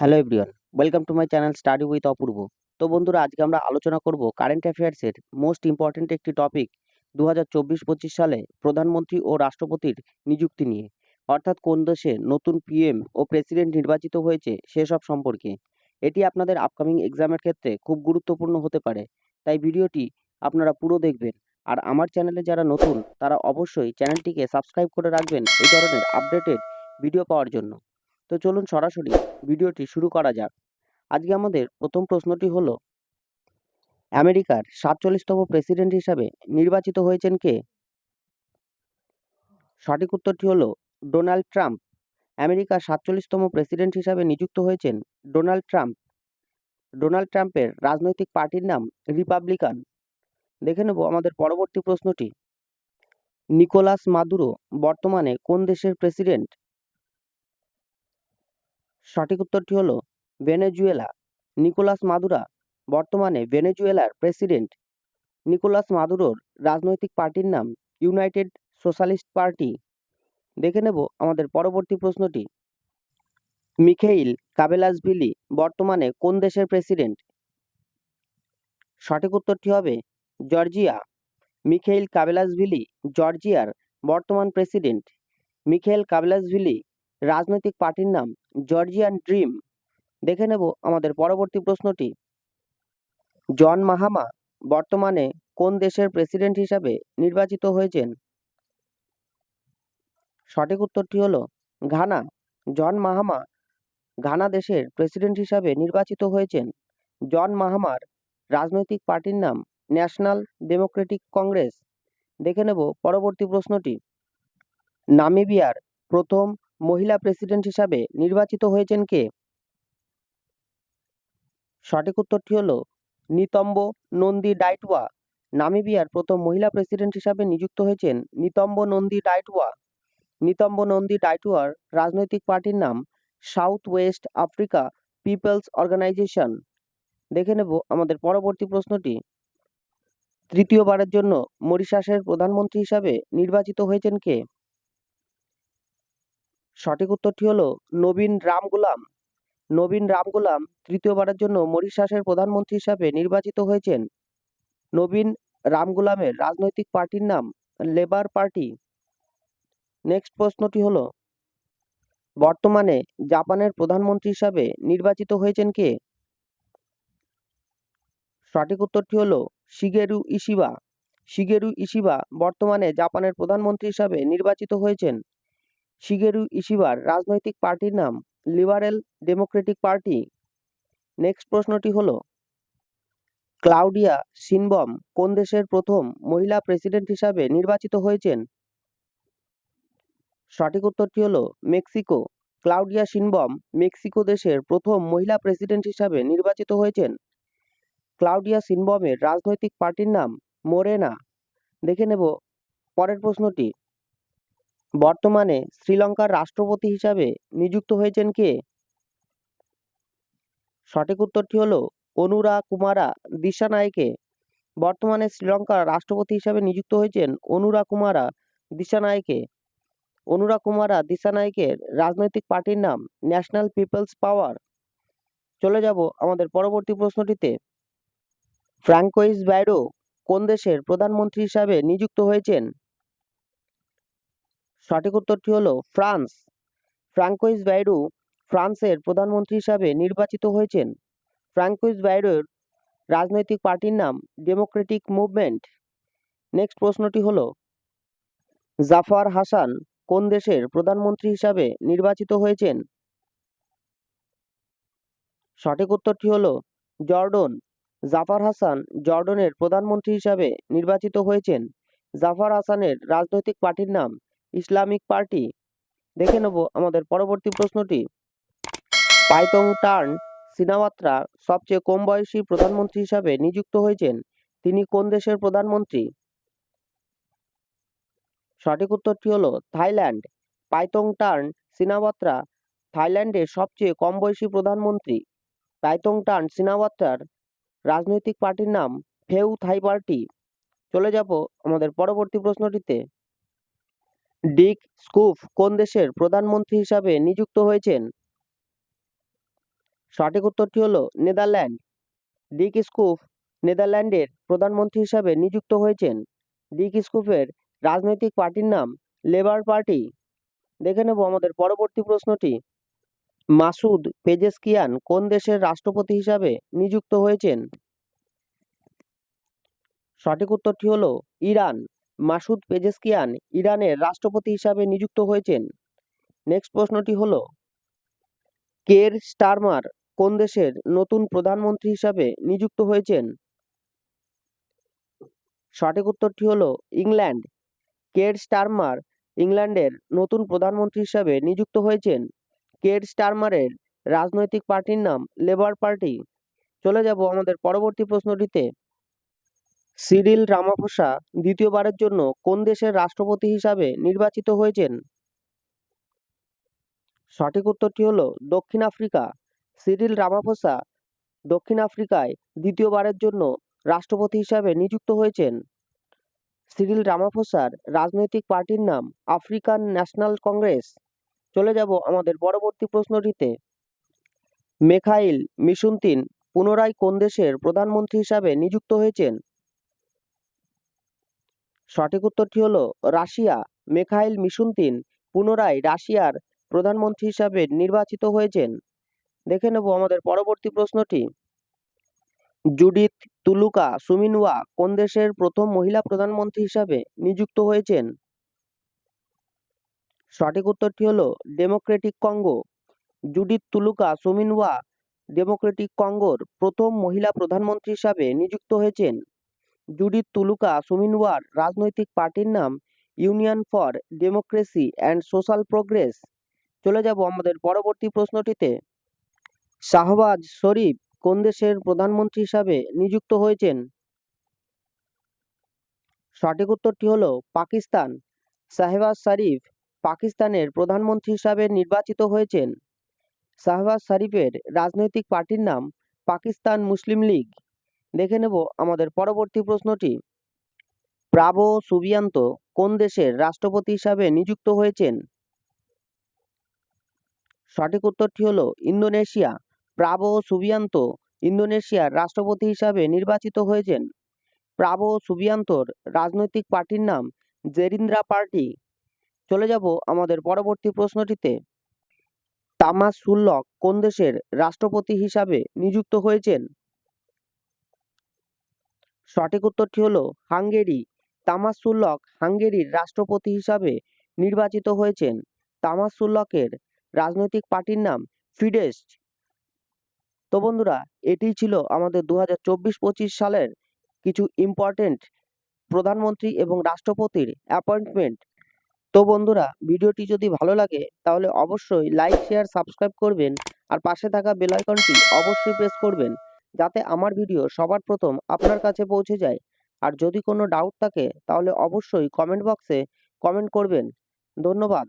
Hello everyone, welcome to my channel study with Apurba. তো বন্ধুরা, আজকে আমরা আলোচনা করব কারেন্ট অ্যাফেয়ার্সের মোস্ট ইম্পর্ট্যান্ট একটি টপিক দু হাজার চব্বিশ পঁচিশ সালে প্রধানমন্ত্রী ও রাষ্ট্রপতির নিযুক্তি নিয়ে। অর্থাৎ কোন দেশে নতুন পিএম ও প্রেসিডেন্ট নির্বাচিত হয়েছে সেসব সম্পর্কে। এটি আপনাদের আপকামিং এক্সামের ক্ষেত্রে খুব গুরুত্বপূর্ণ হতে পারে। তাই ভিডিওটি আপনারা পুরো দেখবেন। আর আমার চ্যানেলে যারা নতুন, তারা অবশ্যই চ্যানেলটিকে সাবস্ক্রাইব করে রাখবেন এই ধরনের আপডেটেড ভিডিও পাওয়ার জন্য। তো চলুন সরাসরি ভিডিওটি শুরু করা যাক। আজকে আমাদের প্রথম প্রশ্নটি হলো, আমেরিকার সাতচল্লিশতম প্রেসিডেন্ট হিসাবে নির্বাচিত হয়েছেন কে? সঠিক উত্তরটি হলো, ডোনাল্ড ট্রাম্প। আমেরিকার সাতচল্লিশতম প্রেসিডেন্ট হিসাবে নিযুক্ত হয়েছেন ডোনাল্ড ট্রাম্প। ডোনাল্ড ট্রাম্পের রাজনৈতিক পার্টির নাম রিপাবলিকান। দেখে নেব আমাদের পরবর্তী প্রশ্নটি। নিকোলাস মাদুরো বর্তমানে কোন দেশের প্রেসিডেন্ট? সঠিক উত্তরটি হলো ভেনেজুয়েলা। নিকোলাস মাদুরা বর্তমানে ভেনেজুয়েলার প্রেসিডেন্ট। নিকোলাস মাদুরোর রাজনৈতিক পার্টির নাম ইউনাইটেড সোশ্যালিস্ট পার্টি। দেখে নেব আমাদের পরবর্তী প্রশ্নটি। মিখেইল কাবেলাসভিলি বর্তমানে কোন দেশের প্রেসিডেন্ট? সঠিক উত্তরটি হবে জর্জিয়া। মিখেইল কাবেলাসভিলি জর্জিয়ার বর্তমান প্রেসিডেন্ট। মিখেইল কাবেলাসভিলি রাজনৈতিক পার্টির নাম জর্জিয়ান ড্রিম দেখে নেব আমাদের পরবর্তী প্রশ্নটি। জন মাহামা বর্তমানে কোন দেশের প্রেসিডেন্ট হিসাবে নির্বাচিত হয়েছেন? সঠিক উত্তরটি হলো ঘানা। জন মাহামা ঘানা দেশের প্রেসিডেন্ট হিসাবে নির্বাচিত হয়েছেন। জন মাহামার রাজনৈতিক পার্টির নাম ন্যাশনাল ডেমোক্রেটিক কংগ্রেস দেখে নেব পরবর্তী প্রশ্নটি। নামিবিয়ার প্রথম মহিলা প্রেসিডেন্ট হিসাবে নির্বাচিত হয়েছেন কে? সঠিক উত্তরটি হল নিতম্ব নন্দী ডাইটওয়া নামিবিয়ার প্রথম মহিলা প্রেসিডেন্ট হিসাবে নিযুক্ত হয়েছেন নিতম্ব নন্দী ডাইটওয়া নিতম্ব নন্দী ডাইটওয়ার রাজনৈতিক পার্টির নাম South West Africa People's Organization. দেখে নেব আমাদের পরবর্তী প্রশ্নটি। তৃতীয়বারের জন্য মরিশাসের প্রধানমন্ত্রী হিসাবে নির্বাচিত হয়েছেন কে? সঠিক উত্তরটি হলো নবীন রামগুলাম নবীন রামগুলাম তৃতীয়বারের জন্য মরিশাসের প্রধানমন্ত্রী হিসাবে নির্বাচিত হয়েছেন। নবীন রামগুলামের রাজনৈতিক পার্টির নাম লেবার পার্টি। নেক্সট প্রশ্নটি হলো, বর্তমানে জাপানের প্রধানমন্ত্রী হিসাবে নির্বাচিত হয়েছেন কে? সঠিক উত্তরটি হলো শিগেরু ইশিবা। শিগেরু ইশিবা বর্তমানে জাপানের প্রধানমন্ত্রী হিসাবে নির্বাচিত হয়েছেন। শিগেরু ইশিবার রাজনৈতিক পার্টির নাম, লিবারেল ডেমোক্রেটিক পার্টি। নেক্সট প্রশ্নটি হলো, ক্লাউডিয়া সিনবম কোন দেশের প্রথম মহিলা প্রেসিডেন্ট হিসাবে নির্বাচিত হয়েছেন? সঠিক উত্তরটি হলো, মেক্সিকো। ক্লাউডিয়া সিনবম মেক্সিকো দেশের প্রথম মহিলা প্রেসিডেন্ট হিসাবে নির্বাচিত হয়েছেন। ক্লাউডিয়া সিনবমের রাজনৈতিক পার্টির নাম, মোরেনা। দেখে নেব পরের প্রশ্নটি। বর্তমানে শ্রীলঙ্কার রাষ্ট্রপতি হিসাবে নিযুক্ত হয়েছেন কে? সঠিক উত্তরটি হলো অনুরা কুমারা দিশানায়কে বর্তমানে শ্রীলঙ্কার রাষ্ট্রপতি হিসাবে নিযুক্ত হয়েছেন অনুরা কুমারা দিশানায়কে অনুরা কুমারা দিশানায়কের রাজনৈতিক পার্টির নাম ন্যাশনাল পিপলস পাওয়ার। চলে যাব আমাদের পরবর্তী প্রশ্নটিতে। ফ্রাঙ্কোইস ব্যাডো কোন দেশের প্রধানমন্ত্রী হিসাবে নিযুক্ত হয়েছেন? সঠিক উত্তরটি হলো ফ্রান্স। ফ্রাঙ্কোইস বাইরু ফ্রান্সের প্রধানমন্ত্রী হিসাবে নির্বাচিত হয়েছেন। ফ্রাঙ্কোইস ব্যাডোর রাজনৈতিক পার্টির নাম ডেমোক্রেটিক মুভমেন্ট। নেক্সট প্রশ্নটি হলো, জাফার হাসান কোন দেশের প্রধানমন্ত্রী হিসাবে নির্বাচিত হয়েছেন? সঠিক উত্তরটি হলো, জর্ডন। জাফার হাসান জর্ডনের প্রধানমন্ত্রী হিসাবে নির্বাচিত হয়েছেন। জাফার হাসানের রাজনৈতিক পার্টির নাম ইসলামিক পার্টি? দেখে নেব আমাদের পরবর্তী প্রশ্নটি। পাইতং টার্ন সিনাওয়াত্রা সবচেয়ে কম বয়সী প্রধানমন্ত্রী হিসাবে নিযুক্ত হয়েছেন। তিনি কোন দেশের প্রধানমন্ত্রী? সঠিক উত্তরটি হলো থাইল্যান্ড। পাইতং টার্ন সিনাওয়াত্রা থাইল্যান্ডের সবচেয়ে কম বয়সী প্রধানমন্ত্রী। পাইতং টার্ন সিনাওয়াত্রার রাজনৈতিক পার্টির নাম ফেউ থাই পার্টি। চলে যাব আমাদের পরবর্তী প্রশ্নটিতে। ডিক স্কুফ কোন দেশের প্রধানমন্ত্রী হিসাবে নিযুক্ত হয়েছেন? সঠিক উত্তরটি হলো নেদারল্যান্ড। ডিক স্কুফ নেদারল্যান্ডের প্রধানমন্ত্রী হিসাবে নিযুক্ত হয়েছেন। ডিক স্কুফের রাজনৈতিক পার্টির নাম লেবার পার্টি। দেখে নেব আমাদের পরবর্তী প্রশ্নটি। মাসুদ পেজেস্কিয়ান কোন দেশের রাষ্ট্রপতি হিসাবে নিযুক্ত হয়েছেন? সঠিক উত্তরটি হলো ইরান। মাসুদ পেজেস্কিয়ান ইরানের রাষ্ট্রপতি হিসাবে নিযুক্ত হয়েছেন। নেক্সট প্রশ্নটি হলো, কের স্টারমার কোন দেশের নতুন প্রধানমন্ত্রী হিসাবে নিযুক্ত হয়েছেন? সঠিক উত্তরটি হলো, ইংল্যান্ড। কের স্টারমার ইংল্যান্ডের নতুন প্রধানমন্ত্রী হিসাবে নিযুক্ত হয়েছেন। কের স্টারমারের রাজনৈতিক পার্টির নাম লেবার পার্টি। চলে যাব আমাদের পরবর্তী প্রশ্নটিতে। সিরিল রামাফোসা দ্বিতীয়বারের জন্য কোন দেশের রাষ্ট্রপতি হিসাবে নির্বাচিত হয়েছেন? সঠিক উত্তরটি হলো দক্ষিণ আফ্রিকা। সিরিল রামাফোসা দক্ষিণ আফ্রিকায় দ্বিতীয়বারের জন্য রাষ্ট্রপতি হিসাবে নিযুক্ত হয়েছেন। সিরিল রামাফোসার রাজনৈতিক পার্টির নাম আফ্রিকান ন্যাশনাল কংগ্রেস। চলে যাব আমাদের পরবর্তী প্রশ্নটিতে। মেখাইল মিশুন্তিন পুনরায় কোন দেশের প্রধানমন্ত্রী হিসাবে নিযুক্ত হয়েছেন? সঠিক উত্তরটি হলো রাশিয়া। মেখাইল মিশুন্তিন পুনরায় রাশিয়ার প্রধানমন্ত্রী হিসাবে নির্বাচিত হয়েছেন। দেখে নেব আমাদের পরবর্তী প্রশ্নটি। জুডিথ তুলুকা সুমিনওয়া কোন দেশের প্রথম মহিলা প্রধানমন্ত্রী হিসাবে নিযুক্ত হয়েছেন? সঠিক উত্তরটি হলো Democratic Congo. Judith Tuluka Suminwa Democratic কঙ্গোর প্রথম মহিলা প্রধানমন্ত্রী হিসাবে নিযুক্ত হয়েছেন। জুডিথ তুলুকা সুমিনওয়ার রাজনৈতিক পার্টির নাম Union for Democracy and Social Progress. চলে যাব আমাদের পরবর্তী প্রশ্নটিতে। শাহবাজ শরীফ কোন দেশের প্রধানমন্ত্রী হিসাবে নিযুক্ত হয়েছেন? সঠিক উত্তরটি হলো পাকিস্তান। শাহবাজ শরীফ পাকিস্তানের প্রধানমন্ত্রী হিসাবে নির্বাচিত হয়েছেন। শাহবাজ শরীফের রাজনৈতিক পার্টির নাম পাকিস্তান মুসলিম লীগ। দেখে নেব আমাদের পরবর্তী প্রশ্নটি। প্রাভো সুবিয়ান্ত কোন দেশের রাষ্ট্রপতি হিসাবে নিযুক্ত হয়েছেন? সঠিক উত্তরটি হলো ইন্দোনেশিয়া। প্রাবো সুবিয়ান্ত ইন্দোনেশিয়ার রাষ্ট্রপতি হিসাবে নির্বাচিত হয়েছেন। প্রাবো সুবিয়ান্তর রাজনৈতিক পার্টির নাম জেরিন্দ্রা পার্টি। চলে যাব আমাদের পরবর্তী প্রশ্নটিতে। তামাস সুল্লক কোন দেশের রাষ্ট্রপতি হিসাবে নিযুক্ত হয়েছেন? সঠিক উত্তরটি হলো হাঙ্গেরি। তামাস সুল্লক হাঙ্গেরির রাষ্ট্রপতি হিসাবে নির্বাচিত হয়েছেন। তামাস সুল্লকের রাজনৈতিক পার্টির নাম ফিডেস তো বন্ধুরা, এটি ছিল আমাদের দু হাজার চব্বিশ পঁচিশ সালের কিছু ইম্পর্টেন্ট প্রধানমন্ত্রী এবং রাষ্ট্রপতির অ্যাপয়েন্টমেন্ট তো বন্ধুরা, ভিডিওটি যদি ভালো লাগে, তাহলে অবশ্যই লাইক শেয়ার সাবস্ক্রাইব করবেন। আর পাশে থাকা বেল আইকনটি অবশ্যই প্রেস করবেন। যাতে আমার ভিডিও সবার প্রথম আপনার কাছে পৌঁছে যায়। আর যদি কোনো ডাউট থাকে, তাহলে অবশ্যই কমেন্ট বক্সে কমেন্ট করবেন। ধন্যবাদ।